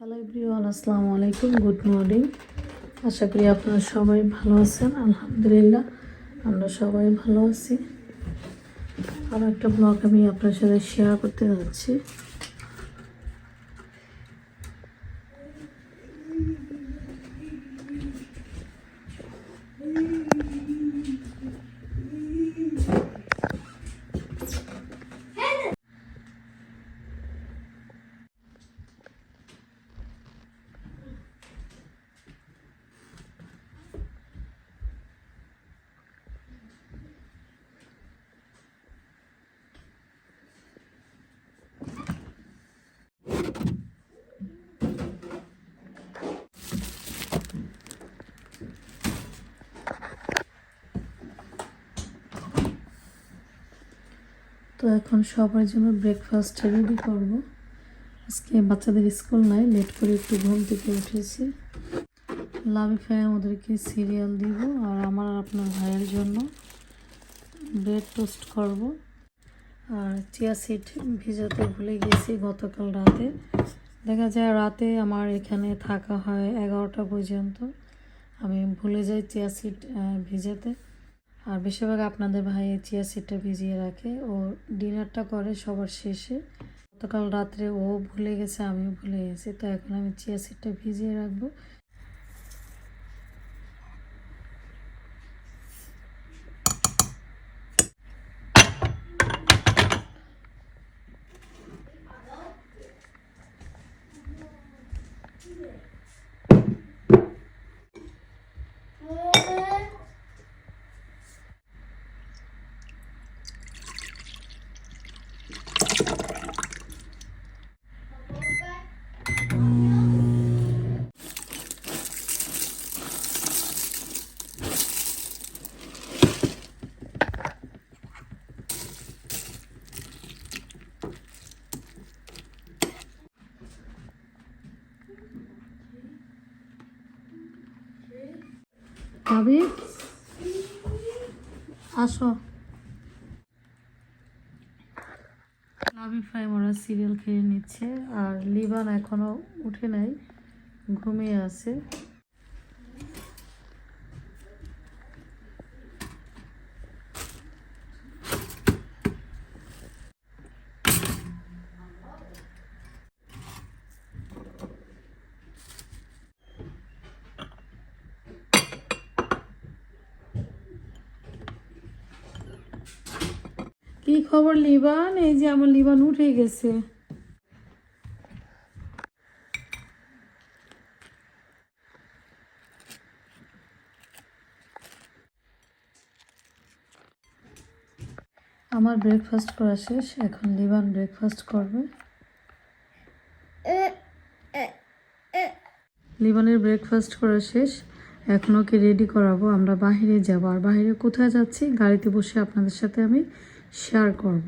Hello everyone আসসালামু আলাইকুম good morning আশা করি আপনারা সবাই ভালো আছেন, আলহামদুলিল্লাহ, আমরা সবাই ভালো আছি। আরও একটা ব্লগ আমি আপনার সাথে শেয়ার করতে যাচ্ছি। এখন সবার জন্য ব্রেকফাস্ট রেডি করব। আজকে বাচ্চাদের স্কুল নাই লেট করে একটু ঘুম থেকে উঠেছি। লাভি ফ্যাম ওদেরকে সিরিয়াল দিব আর আমার আপনার ভাইয়ের জন্য ব্রেড টোস্ট করব। আর চিয়া সিড ভিজাতে ভুলে গেছি গতকাল রাতে। দেখা যায় রাতে আমার এখানে থাকা হয় এগারোটা পর্যন্ত। আমি ভুলে যাই চিয়া সিড ভিজাতে। আর বেশিরভাগ আপনাদের ভাই চিয়া সিডটা ভিজিয়ে রাখে। ও ডিনারটা করে সবার শেষে। গতকাল রাত্রে ও ভুলে গেছে, আমিও ভুলে গেছি। তো এখন আমি চিয়া সিটটা ভিজিয়ে রাখব। ভাবি আসো লাভি ফাইম ওরা সিরিয়াল খেয়ে নিচ্ছে আর লিবান এখনও উঠে নাই ঘুমিয়ে আছে। কি খবর লিবান? এই যে আমার লিবান উঠে গেছে। আমার ব্রেকফাস্ট করা শেষ, এখন লিবান ব্রেকফাস্ট করবে। লিবানের ব্রেকফাস্ট করা শেষ, এখন ওকে রেডি করাবো, আমরা বাহিরে যাব। আর বাহিরে কোথায় যাচ্ছি? গাড়িতে বসে আপনাদের সাথে আমি শেয়ার করব।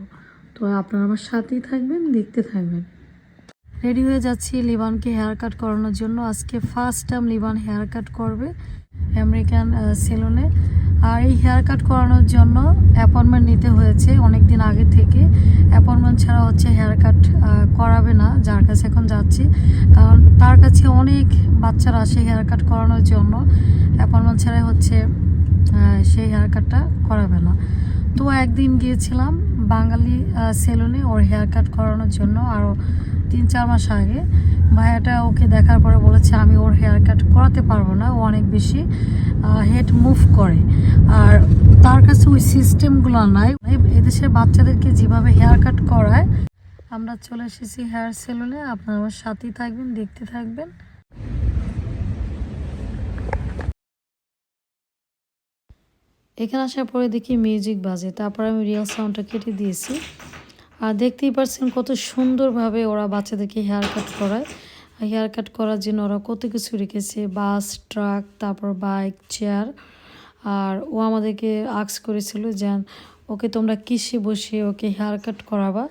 তো আপনারা আমার সাথেই থাকবেন, দেখতে থাকবেন। রেডি হয়ে যাচ্ছি লিবানকে হেয়ার কাট করানোর জন্য। আজকে ফার্স্ট টাইম লিবান হেয়ার কাট করবে আমেরিকান সেলুনে আর এই হেয়ার কাট করানোর জন্য অ্যাপয়েন্টমেন্ট নিতে হয়েছে অনেক দিন আগে থেকে। অ্যাপয়েন্টমেন্ট ছাড়া হচ্ছে হেয়ার কাট করাবে না, যার কাছে এখন যাচ্ছি। কারণ তার কাছে অনেক বাচ্চারা আসে হেয়ার কাট করানোর জন্য। অ্যাপয়েন্টমেন্ট ছাড়া হচ্ছে সেই হেয়ার কাটটা করাবে না। তো একদিন গিয়েছিলাম বাঙালি সেলুনে ওর হেয়ার কাট করানোর জন্য আরও তিন চার মাস আগে। ভাইয়াটা ওকে দেখার পরে বলেছে, আমি ওর হেয়ার কাট করাতে পারব না, ও অনেক বেশি হেড মুভ করে। আর তার কাছে ওই সিস্টেমগুলো নাই। এদেশের বাচ্চাদেরকে যেভাবে হেয়ার কাট করায়, আমরা চলে এসেছি হেয়ার সেলুনে আপনারা আমার সাথেই থাকবেন, দেখতে থাকবেন। এখানে আসার পরে দেখি মিউজিক বাজে। তারপর আমি রিয়েল সাউন্ডটা কেটে দিয়েছি। আর দেখতেই পাচ্ছেন কত সুন্দরভাবে ওরা বাচ্চাদেরকে হেয়ার কাট করায়। হেয়ার কাট করার জন্য ওরা কত কিছু রেখেছে। বাস ট্রাক তারপর বাইক চেয়ার আর ও আমাদেরকে আক্স করেছিল যে, ওকে তোমরা কিসে বসে ওকে হেয়ার কাট করাবা?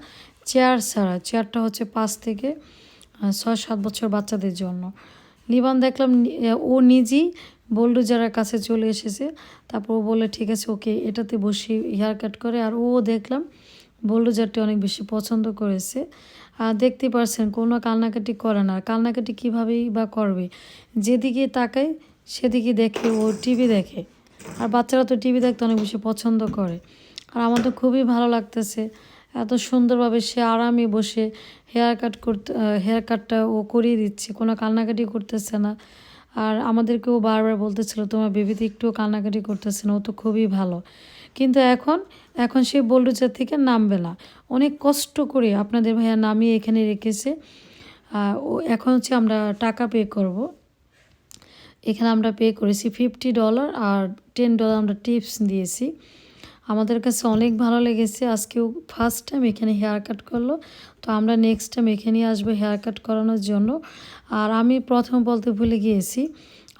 চেয়ার ছাড়া। চেয়ারটা হচ্ছে পাঁচ থেকে ছয়, সাত বছর বাচ্চাদের জন্য। লিবান দেখলাম ও নিজেই বোল্ডোজারের কাছে চলে এসেছে। তারপর ও বলে ঠিক আছে, ওকে এটাতে বসে হেয়ার কাট করে। আর ও দেখলাম বোল্ডোজারটি অনেক বেশি পছন্দ করেছে। আর দেখতে পারছেন, কোনো কান্নাকাটি করে না। কান্নাকাটি কীভাবেই বা করবে? যেদিকে তাকায়, সেদিকে দেখে ও টিভি দেখে। আর বাচ্চারা তো টিভি দেখতে অনেক বেশি পছন্দ করে। আর আমার তো খুবই ভালো লাগতেছে। এত সুন্দরভাবে সে আরামে বসে হেয়ার কাট করতে হেয়ার কাটটা ও করিয়ে দিচ্ছে, কোনো কান্নাকাটি করতেছে না। আর আমাদেরকেও বারবার বলতেছিল, তোমার বেবিতে একটুও কান্নাকাটি করতেছে না, ও তো খুবই ভালো। কিন্তু এখন এখন সে বল্ডুচার থেকে নামবে না। অনেক কষ্ট করে আপনাদের ভাইয়া নামিয়ে এখানে রেখেছে। ও, এখন হচ্ছে আমরা টাকা পে করব। এখানে আমরা পে করেছি ফিফটি ডলার আর টেন ডলার আমরা টিপস দিয়েছি। আমাদের কাছে অনেক ভালো লেগেছে। আজকেও ফার্স্ট টাইম এখানে হেয়ার কাট করল। তো আমরা নেক্সট টাইম এখানেই আসব হেয়ার কাট করানোর জন্য। আর আমি প্রথম বলতে ভুলে গিয়েছি,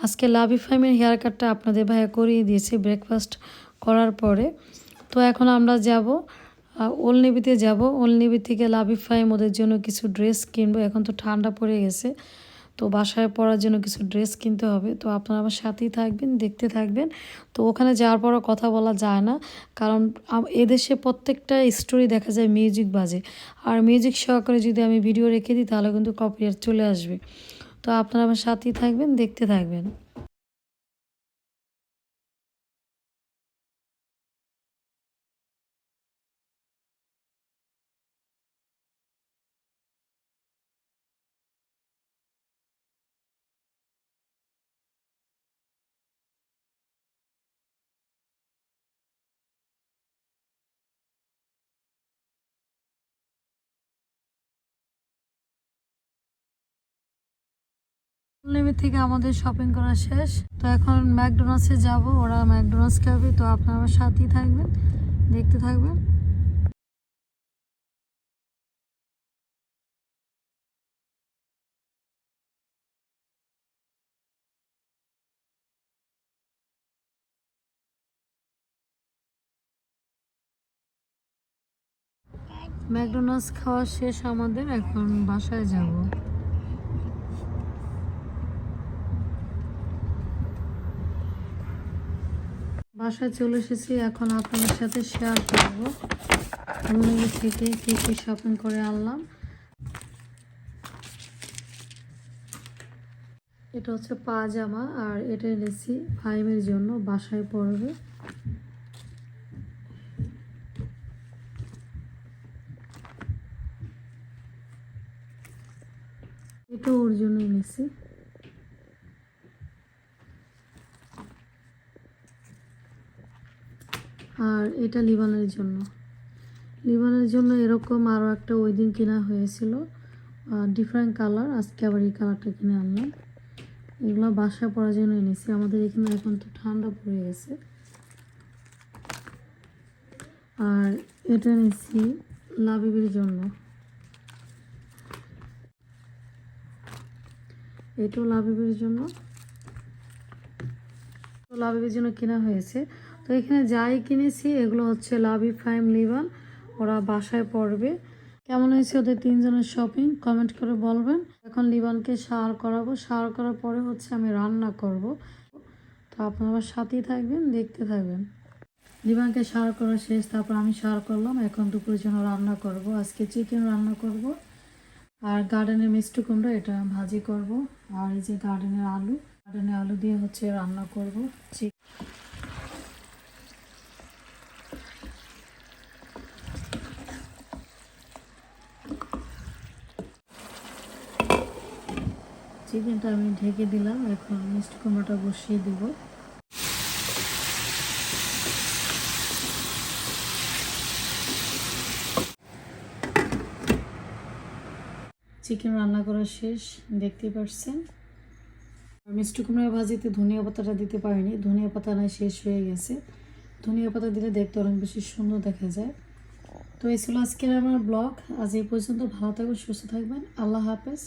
আজকে লাভি ফাইমের হেয়ার কাটটা আপনাদের ভাইয়া করিয়ে দিয়েছে ব্রেকফাস্ট করার পরে। তো এখন আমরা যাব ওল নেবিতে যাব। ওল নেবি থেকে লাভি ফাইম ওদের জন্য কিছু ড্রেস কিনবো। এখন তো ঠান্ডা পড়ে গেছে। তো বাসায় পরার জন্য কিছু ড্রেস কিনতে হবে। তো আপনারা আমার সাথেই থাকবেন, দেখতে থাকবেন। তো ওখানে যাওয়ার পরও কথা বলা যায় না। কারণ এদেশে প্রত্যেকটা স্টোরি দেখা যায় মিউজিক বাজে। আর মিউজিক সহকারে যদি আমি ভিডিও রেখে দিই, তাহলে কিন্তু কপিরাইট চলে আসবে। তো আপনারা আমার সাথেই থাকবেন, দেখতে থাকবেন। লিমিট থেকে আমাদের শপিং করা শেষ। তো এখন ম্যাকডোনাল্ডসে যাব, ওরা ম্যাকডোনাল্ডস খাবে, তো আপনারা সাথেই থাকবেন, দেখতে থাকবেন। ম্যাকডোনাল্ডস খাওয়া শেষ আমাদের, এখন বাসায় যাব। বাসায় চলে এসেছি। এখন আপনাদের সাথে শেয়ার করব। রুমের থেকে কী কী শপিং করে আনলাম। এটা হচ্ছে পাজামা আর এটা এনেছি ফাইমের জন্য, বাসায় পরবে। এটা ওর জন্য এনেছি। আর এটা লিবানের জন্য। লিবানের জন্য এরকম আরও একটা ওই দিন কেনা হয়েছিল। ডিফারেন্ট কালার আজকে আবার এই কালারটা কিনে আনলাম। এগুলো বাসা পড়ার জন্য এনেছি। আমাদের এখানে এখন তো ঠান্ডা পড়ে গেছে। আর এটা এনেছি লাবিবের জন্য। এটাও লাবিবের জন্য। লাবিবের জন্য কেনা হয়েছে। তো এখানে যাই কিনেছি, এগুলো হচ্ছে লাভি ফাইম লিভান ওরা বাসায় পড়বে। কেমন হয়েছে ওদের তিনজনের শপিং কমেন্ট করে বলবেন। এখন লিবানকে সার করাবো। সার করার পরে হচ্ছে আমি রান্না করব। তো আপনারা সাথেই থাকবেন, দেখতে থাকবেন। লিবানকে সার করা শেষ, তারপর আমি সার করলাম। এখন দুপুরের জন্য রান্না করব। আজকে চিকেন রান্না করব। আর গার্ডেনের মিষ্টি কুমড়ো, এটা ভাজি করব। আর এই যে গার্ডেনের আলু গার্ডেনের আলু দিয়ে হচ্ছে রান্না করব। চিকেন চিকেনটা আমি ঢেকে দিলাম। এখন মিষ্টি কুমড়োটা বসিয়ে দিব। চিকেন রান্না করা শেষ, দেখতেই পাচ্ছেন মিষ্টি কুমড়া ভাজিতে ধনিয়া পাতাটা দিতে পারিনি। ধনিয়া পাতা নাই, শেষ হয়ে গেছে। ধনিয়া পাতা দিলে দেখতে অনেক বেশি সুন্দর দেখা যায়। তো এই ছিল আজকের আমার ব্লগ। আজ এই পর্যন্ত ভালো থাকবেন, সুস্থ থাকবেন। আল্লাহ হাফেজ।